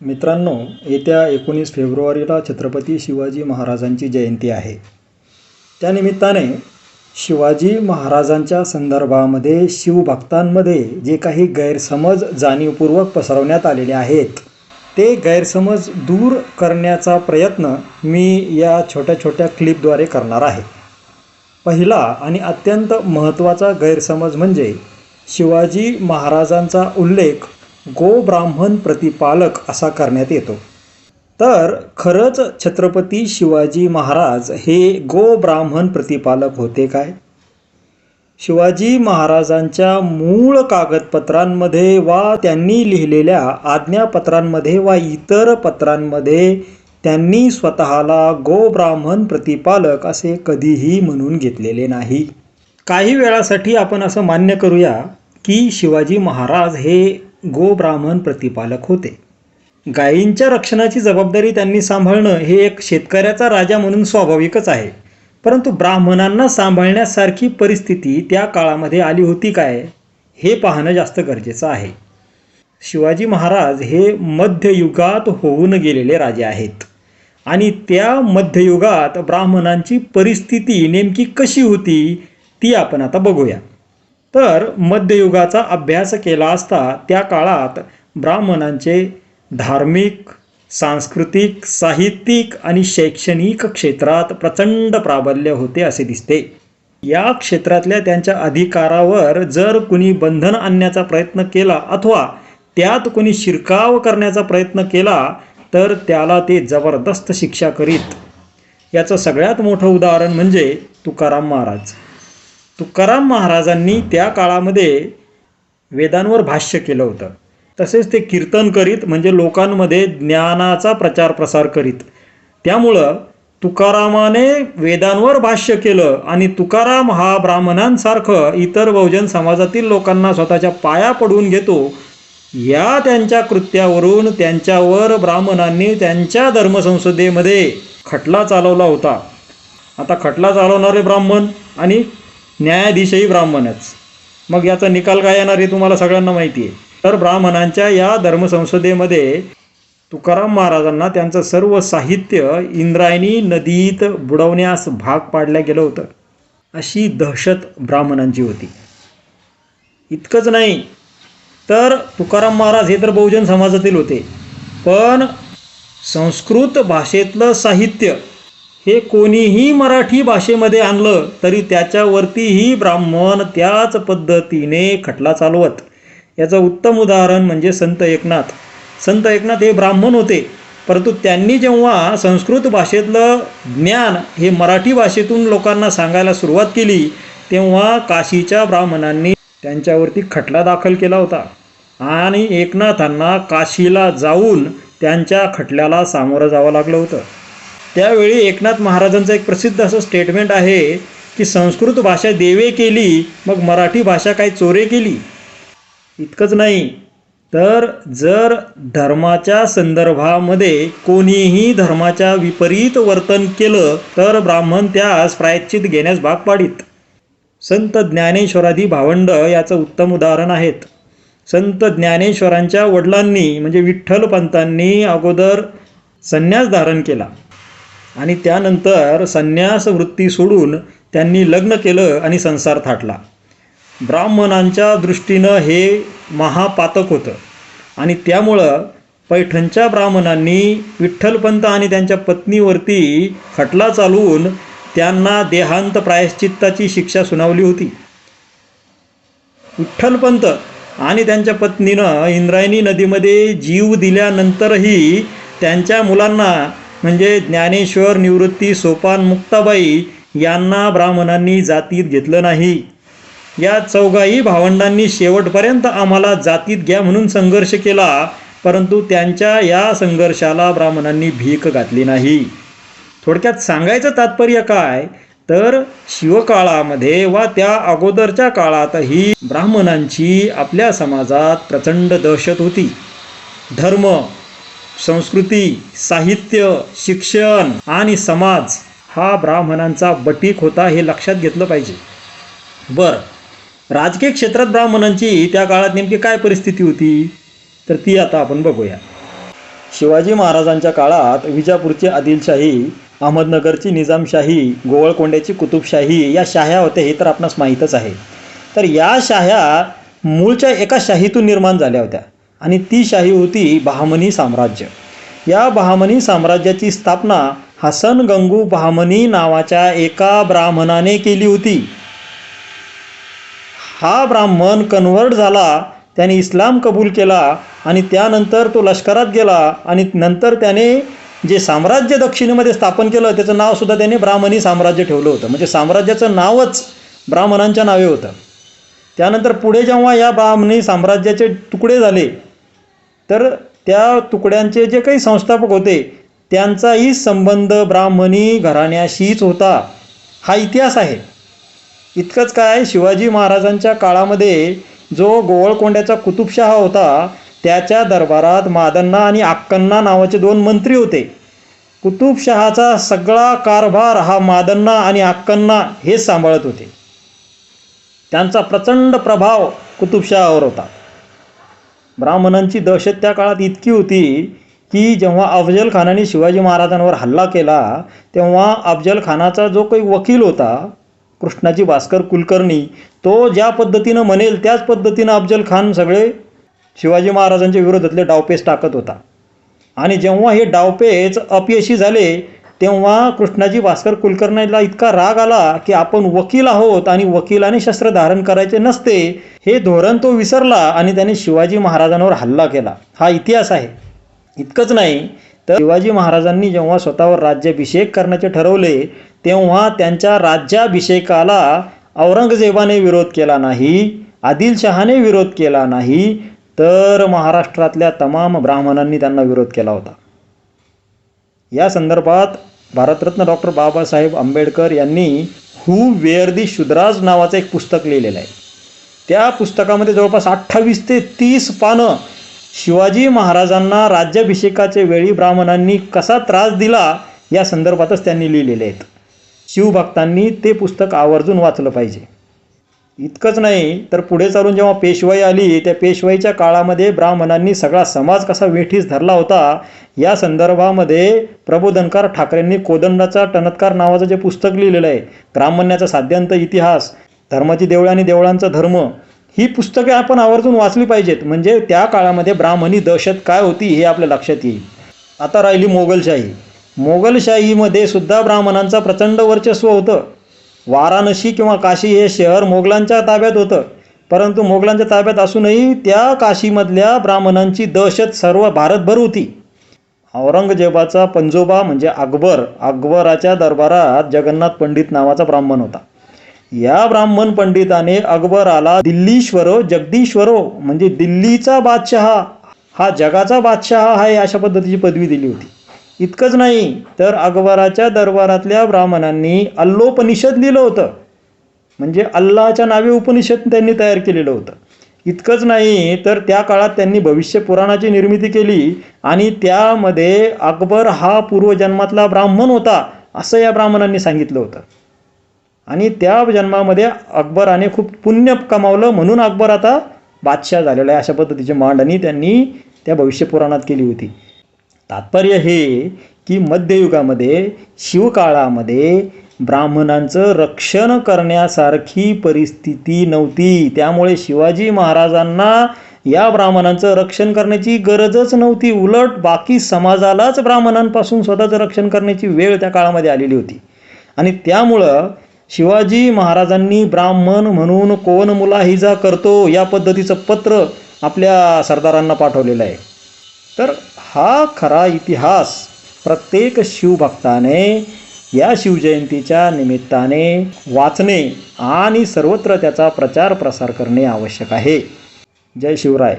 मित्रांनो येत्या एकोणीस फेब्रुवारीला छत्रपती शिवाजी महाराजांची जयंती आहे. त्यानिमित्ताने शिवाजी महाराजांच्या संदर्भामध्ये शिवभक्तांमध्ये जे काही गैरसमज जाणीवपूर्वक पसरवण्यात आलेले आहेत ते गैरसमज दूर करण्याचा प्रयत्न मी या छोट्या छोट्या क्लिपद्वारे करणार आहे. पहिला आणि अत्यंत महत्त्वाचा गैरसमज म्हणजे शिवाजी महाराजांचा उल्लेख गोब्राह्मण प्रतिपालक असा करण्यात येतो. तर खरंच छत्रपती शिवाजी महाराज हे गो ब्राह्मण प्रतिपालक होते काय? शिवाजी महाराजांच्या मूळ कागदपत्रांमध्ये वा त्यांनी लिहिलेल्या आज्ञापत्रांमध्ये वा इतर पत्रांमध्ये त्यांनी स्वतःला गोब्राह्मण प्रतिपालक असे कधीही म्हणून घेतलेले नाही. काही वेळासाठी आपण असं मान्य करूया की शिवाजी महाराज हे गो ब्राह्मण प्रतिपालक होते. गायींच्या रक्षणाची जबाबदारी त्यांनी सांभाळणं हे एक शेतकऱ्याचा राजा म्हणून स्वाभाविकच आहे. परंतु ब्राह्मणांना सांभाळण्यासारखी परिस्थिती त्या काळामध्ये आली होती काय हे पाहणं जास्त गरजेचं आहे. शिवाजी महाराज हे मध्ययुगात होऊन गेलेले राजे आहेत. आणि त्या मध्ययुगात ब्राह्मणांची परिस्थिती नेमकी कशी होती ती आपण आता बघूया. तर मध्ययुगाचा अभ्यास केला असता त्या काळात ब्राह्मणांचे धार्मिक सांस्कृतिक साहित्यिक आणि शैक्षणिक क्षेत्रात प्रचंड प्राबल्य होते असे दिसते. या क्षेत्रातल्या त्यांच्या अधिकारावर जर कुणी बंधन आणण्याचा प्रयत्न केला अथवा त्यात कुणी शिरकाव करण्याचा प्रयत्न केला तर त्याला ते जबरदस्त शिक्षा करीत. याचं सगळ्यात मोठं उदाहरण म्हणजे तुकाराम महाराज. तुकाराम महाराजांनी त्या काळामध्ये वेदांवर भाष्य केलं होतं. तसेच ते कीर्तन करीत म्हणजे लोकांमध्ये ज्ञानाचा प्रचार प्रसार करीत. त्यामुळं तुकारामाने वेदांवर भाष्य केलं आणि तुकाराम हा ब्राह्मणांसारखं इतर बहुजन समाजातील लोकांना स्वतःच्या पाया पडून घेतो या त्यांच्या कृत्यावरून त्यांच्यावर ब्राह्मणांनी त्यांच्या धर्मसंसदेमध्ये खटला चालवला होता. आता खटला चालवणारे ब्राह्मण आणि न्यायाधीशही ब्राह्मणच मग याचा निकाल काय येणार हे तुम्हाला सगळ्यांना माहिती आहे. तर ब्राह्मणांच्या या धर्मसंसदेमध्ये तुकाराम महाराजांना त्यांचं सर्व साहित्य इंद्रायणी नदीत बुडवण्यास भाग पाडल्या गेलं होतं. अशी दहशत ब्राह्मणांची होती. इतकंच नाही तर तुकाराम महाराज हे तर बहुजन समाजातील होते. पण संस्कृत भाषेतलं साहित्य हे कोणीही मराठी भाषेमध्ये आणलं तरी त्याच्यावरतीही ब्राह्मण त्याच पद्धतीने खटला चालवत. याचं उत्तम उदाहरण म्हणजे संत एकनाथ. संत एकनाथ हे ब्राह्मण होते परंतु त्यांनी जेव्हा संस्कृत भाषेतलं ज्ञान हे मराठी भाषेतून लोकांना सांगायला सुरुवात केली तेव्हा काशीच्या ब्राह्मणांनी त्यांच्यावरती खटला दाखल केला होता. आणि एकनाथांना काशीला जाऊन त्यांच्या खटल्याला सामोरं जावं लागलं होतं. त्यावेळी एकनाथ महाराजांचं एक प्रसिद्ध असं स्टेटमेंट आहे की संस्कृत भाषा देवे केली मग मराठी भाषा काय चोरे केली? इतकंच नाही. तर जर धर्माच्या संदर्भामध्ये कोणीही धर्माच्या विपरीत वर्तन केलं तर ब्राह्मण त्यास प्रायश्चित घेण्यास भाग पाडित. संत ज्ञानेश्वरादी भावंड याचं उत्तम उदाहरण आहेत. संत ज्ञानेश्वरांच्या वडिलांनी म्हणजे विठ्ठल पंतांनी अगोदर संन्यास धारण केला. आणि त्यानंतर संन्यास वृत्ती सोडून त्यांनी लग्न केलं आणि संसार थाटला. ब्राह्मणांच्या दृष्टीनं हे महापातक होतं. आणि त्यामुळं पैठणच्या ब्राह्मणांनी विठ्ठलपंत आणि त्यांच्या पत्नीवरती खटला चालवून त्यांना देहांत प्रायश्चित्ताची शिक्षा सुनावली होती. विठ्ठलपंत आणि त्यांच्या पत्नीनं इंद्रायणी नदीमध्ये जीव दिल्यानंतरही त्यांच्या मुलांना म्हणजे ज्ञानेश्वर निवृत्ती सोपान मुक्ताबाई यांना ब्राह्मणांनी जातीत घेतलं नाही. या चौघाही भावंडांनी शेवटपर्यंत आम्हाला जातीत घ्या म्हणून संघर्ष केला परंतु त्यांच्या या संघर्षाला ब्राह्मणांनी भीक घातली नाही. थोडक्यात सांगायचं तात्पर्य काय? तर शिवकाळामध्ये वा त्या अगोदरच्या काळातही ब्राह्मणांची आपल्या समाजात प्रचंड दहशत होती. धर्म संस्कृती साहित्य शिक्षण आणि समाज हा ब्राह्मणांचा बटीक होता हे लक्षात घेतलं पाहिजे. बरं राजकीय क्षेत्रात ब्राह्मणांची त्या काळात नेमकी काय परिस्थिती होती? तर ती आता आपण बघूया. शिवाजी महाराजांच्या काळात विजापूरची आदिलशाही अहमदनगरची निजामशाही गोवळकोंड्याची कुतुबशाही या शाह्या होत्या हे तर आपणास माहीतच आहे. तर या शाह्या मूळच्या एका शाहीतून निर्माण झाल्या होत्या. आणि ती शाही होती बहामनी साम्राज्य. या बहामनी साम्राज्याची स्थापना हसन गंगू बहामनी नावाच्या एका ब्राह्मणाने केली होती. हा ब्राह्मण कन्वर्ट झाला त्याने इस्लाम कबूल केला आणि त्यानंतर तो लष्करात गेला आणि नंतर त्याने जे साम्राज्य दक्षिणेमध्ये स्थापन केलं त्याचं नावसुद्धा त्याने ब्राह्मणी साम्राज्य ठेवलं होतं. म्हणजे साम्राज्याचं नावच ब्राह्मणांच्या नावे होतं. त्यानंतर पुढे जेव्हा या ब्राह्मणी साम्राज्याचे तुकडे झाले तर त्या तुकड्यांचे जे काही संस्थापक होते त्यांचाही संबंध ब्राह्मणी घराण्याशीच होता. हा इतिहास आहे. इतकंच काय शिवाजी महाराजांच्या काळामध्ये जो गोवळकोंड्याचा कुतुबशहा होता त्याच्या दरबारात मादन्ना आणि अक्कन्ना नावाचे दोन मंत्री होते. कुतुबशहाचा सगळा कारभार हा मादन्ना आणि अक्कन्ना हेच सांभाळत होते. त्यांचा प्रचंड प्रभाव कुतुबशहावर होता. ब्राह्मणांची दहशत त्या काळात इतकी होती की जेव्हा अफजल खानाने शिवाजी महाराजांवर हल्ला केला तेव्हा अफजल खानाचा जो काही वकील होता कृष्णाजी भास्कर कुलकर्णी तो ज्या पद्धतीनं म्हणेल त्याच पद्धतीनं अफजल खान सगळे शिवाजी महाराजांच्या विरोधातले डावपेच टाकत होता. आणि जेव्हा हे डावपेच अपयशी झाले तेव्हा कृष्णाजी भास्कर कुलकर्णीला इतका राग आला की आपण वकील आहोत आणि वकिलाने शस्त्र धारण करायचे नसते हे धोरण तो विसरला आणि त्याने शिवाजी महाराजांवर हल्ला केला. हा इतिहास आहे. इतकंच नाही तर शिवाजी महाराजांनी जेव्हा स्वतःवर राज्याभिषेक करण्याचे ठरवले तेव्हा त्यांच्या राज्याभिषेकाला औरंगजेबाने विरोध केला नाही आदिलशहाने विरोध केला नाही तर महाराष्ट्रातल्या तमाम ब्राह्मणांनी त्यांना विरोध केला होता. या संदर्भात भारतरत्न डॉक्टर बाबासाहेब आंबेडकर यांनी हू वेअर दी शुद्राज नावाचं एक पुस्तक लिहिलेलं आहे. त्या पुस्तकामध्ये जवळपास अठ्ठावीस ते तीस पानं शिवाजी महाराजांना राज्याभिषेकाच्या वेळी ब्राह्मणांनी कसा त्रास दिला या संदर्भातच त्यांनी लिहिलेले आहेत. शिवभक्तांनी ते पुस्तक आवर्जून वाचलं पाहिजे. इतकंच नाही तर पुढे चालून जेव्हा पेशवाई आली त्या पेशवाईच्या काळामध्ये ब्राह्मणांनी सगळा समाज कसा वेठीस धरला होता या संदर्भामध्ये प्रबोधनकार ठाकरेंनी कोदंडाचा टणत्कार नावाचं जे पुस्तक लिहिलेलं आहे ग्रामण्याचा साध्यांत इतिहास धर्माची देवळं आणि देवळांचा धर्म ही पुस्तके आपण आवर्जून वाचली पाहिजेत. म्हणजे त्या काळामध्ये ब्राह्मणी दहशत काय होती हे आपल्या लक्षात येईल. आता राहिली मोगलशाही. मोगलशाहीमध्ये सुद्धा ब्राह्मणांचा प्रचंड वर्चस्व होतं. वाराणसी किंवा काशी हे शहर मोगलांच्या ताब्यात होतं. परंतु मोगलांच्या ताब्यात असूनही त्या काशीमधल्या ब्राह्मणांची दहशत सर्व भारतभर होती. औरंगजेबाचा पंजोबा म्हणजे अकबर अकबराच्या दरबारात जगन्नाथ पंडित नावाचा ब्राह्मण होता. या ब्राह्मण पंडिताने अकबराला दिल्लीश्वरो जगदीश्वरो म्हणजे दिल्लीचा बादशहा हा जगाचा बादशहा आहे अशा पद्धतीची पदवी दिली होती. इतकंच नाही तर अकबराच्या दरबारातल्या ब्राह्मणांनी अल्लोपनिषद लिहिलं होतं. म्हणजे अल्लाच्या नावे उपनिषद त्यांनी तयार केलेलं होतं. इतकंच नाही तर त्या काळात त्यांनी भविष्य पुराणाची निर्मिती केली आणि त्यामध्ये अकबर हा पूर्वजन्मातला ब्राह्मण होता असं या ब्राह्मणांनी सांगितलं होतं. आणि त्या जन्मामध्ये अकबराने खूप पुण्य कमावलं म्हणून अकबर आता बादशाह झालेला आहे अशा पद्धतीची मांडणी त्यांनी त्या भविष्य पुराणात केली होती. तात्पर्य हे की मध्ययुगामध्ये शिवकाळामध्ये ब्राह्मणांचं रक्षण करण्यासारखी परिस्थिती नव्हती. त्यामुळे शिवाजी महाराजांना या ब्राह्मणांचं रक्षण करण्याची गरजच नव्हती. उलट बाकी समाजालाच ब्राह्मणांपासून स्वतःचं रक्षण करण्याची वेळ त्या काळामध्ये आलेली होती. आणि त्यामुळं शिवाजी महाराजांनी ब्राह्मण म्हणून कोण मुलाहिजा करतो या पद्धतीचं पत्र आपल्या सरदारांना पाठवलेलं आहे. तर हा खरा इतिहास प्रत्येक शिवभक्ताने या शिवजयंतीच्या निमित्ताने वाचणे आणि सर्वत्र त्याचा प्रचार प्रसार करणे आवश्यक आहे. जय शिवराय.